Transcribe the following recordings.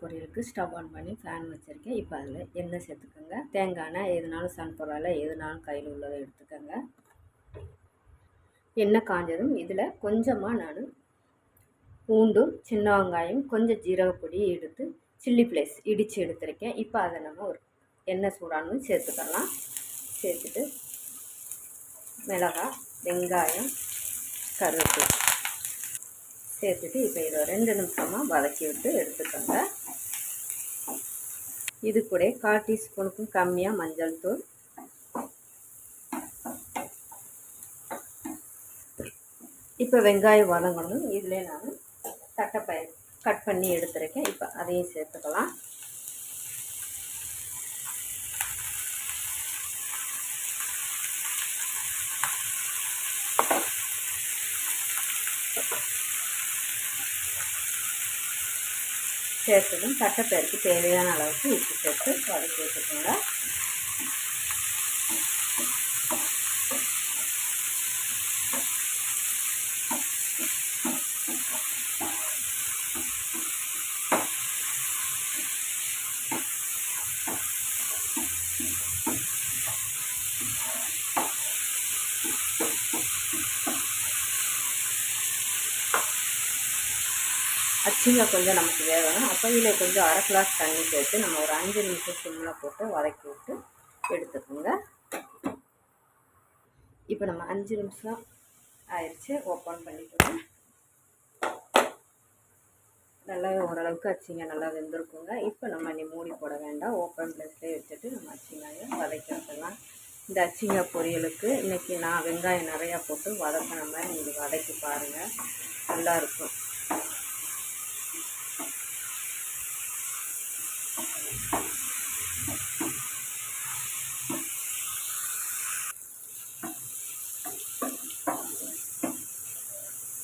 பொரியலுக்கு stove on பண்ணி fan வச்சுருக்கேன். இப்போ அதில் எண்ணெய் சேர்த்துக்கோங்க. தேங்காய் எண்ணெய் எதுனாலும் சன்ஃப்ளவரில் எதுனாலும் கையில் உள்ளதை எடுத்துக்கோங்க. எண்ணெய் காஞ்சதும் இதில் கொஞ்சமாக நான் பூண்டும் சின்ன வெங்காயம் கொஞ்சம் ஜீரகப்பொடி எடுத்து சில்லி ஃப்ளேஸ் இடித்து எடுத்துருக்கேன். இப்போ அதை நம்ம ஒரு எண்ணெய் சூடானதும் சேர்த்துக்கலாம். சேர்த்துட்டு மிளகாய் வெங்காயம் கருவேப்பிலை சேர்த்துட்டு இப்போ இதை ரெண்டு நிமிஷமாக வதக்கி விட்டு எடுத்துக்கோங்க. இது கூட கால் டீஸ்பூனுக்கும் கம்மியாக மஞ்சள் தூள். இப்போ வெங்காயம் வதங்கணும். இதில் நான் தட்டைப்பயிர் கட் பண்ணி எடுத்துருக்கேன். இப்போ அதையும் சேர்த்துக்கலாம். சேர்த்ததும் தட்டைப்பயிருக்கு தேவையான அளவுக்கு உப்பு சேர்த்து வதக்கி வச்சுக்கோங்க அச்சிங்காய் கொஞ்சம் நமக்கு வேகணும். அப்போ இதில் கொஞ்சம் அரை கிளாஸ் தண்ணி சேர்த்து நம்ம ஒரு அஞ்சு நிமிஷம் சிம்மில் போட்டு வதக்கி விட்டு எடுத்துக்கோங்க. இப்போ நம்ம அஞ்சு நிமிஷம் ஆயிடுச்சு. ஓப்பன் பண்ணிக்கோங்க. நல்லா ஓரளவுக்கு அச்சிங்க நல்லா வெந்திருக்குங்க. இப்போ நம்ம இனி மூடி போட வேண்டாம். ஓப்பன் பிளேஸ்லேயே வச்சுட்டு நம்ம அச்சிங்காயை வதக்கி இந்த அச்சிங்காய் பொரியலுக்கு இன்றைக்கி நான் வெங்காயம் நிறையா போட்டு வதக்கின மாதிரி நீங்கள் வதக்கி பாருங்கள் நல்லாயிருக்கும்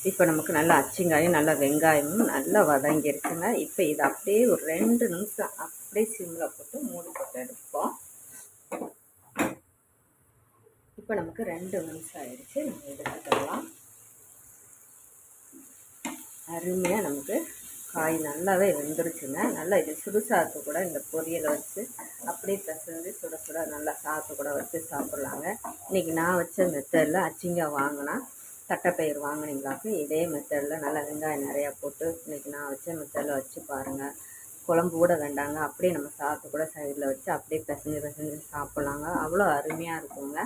இப்போ நமக்கு நல்லா அச்சிங்காயும் நல்லா வெங்காயமும் நல்லா வதங்கிருக்குங்க இப்போ இது அப்படியே ஒரு ரெண்டு நிமிஷம் அப்படியே சிம்மில் போட்டு மூடி போட்டு எடுப்போம். இப்போ நமக்கு ரெண்டு நிமிஷம் ஆயிடுச்சு. நம்ம எடுத்துக்கலாம் அருமையாக நமக்கு காய் நல்லாவே வெந்துருச்சுங்க. நல்லா இது சுடு சாத்து கூட இந்த பொரியலை வச்சு அப்படியே பிசைஞ்சு சுட சுட நல்லா சாத்து கூட வச்சு சாப்பிட்லாங்க. இன்றைக்கி நான் வச்ச மெத்தடில் அச்சிங்காய் வாங்கினா தட்டைப்பயிர் வாங்கினீங்களாக்கு இதே மெத்தடில் நல்லா வெங்காயம் நிறையா போட்டு இன்றைக்கி நான் வச்ச மெத்தடில் வச்சு பாருங்கள் குழம்பு கூட வேண்டாங்க. அப்படியே நம்ம சாப்பிட்டு கூட சைடில் வச்சு அப்படியே பிசைஞ்சு பிசைஞ்சு சாப்பிட்லாங்க. அவ்வளோ அருமையாக இருக்குங்க.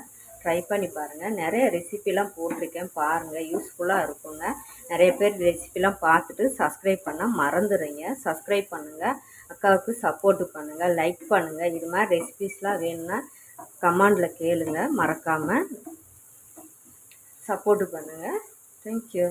ட்ரை பண்ணி பாருங்கள் நிறைய ரெசிப்பிலாம் போட்டிருக்கேன். பாருங்கள் யூஸ்ஃபுல்லாக இருக்குங்க. நிறைய பேர் ரெசிபிலாம் பார்த்துட்டு சப்ஸ்கிரைப் பண்ணால் மறந்துடுறீங்க. சப்ஸ்கிரைப் பண்ணுங்கள் அக்காவுக்கு சப்போர்ட்டு பண்ணுங்கள் லைக் பண்ணுங்கள் இது மாதிரி ரெசிபிஸ்லாம் வேணும்னா கமெண்டில் கேளுங்கள் மறக்காமல் சப்போர்ட்டு பண்ணுங்கள் தேங்க்யூ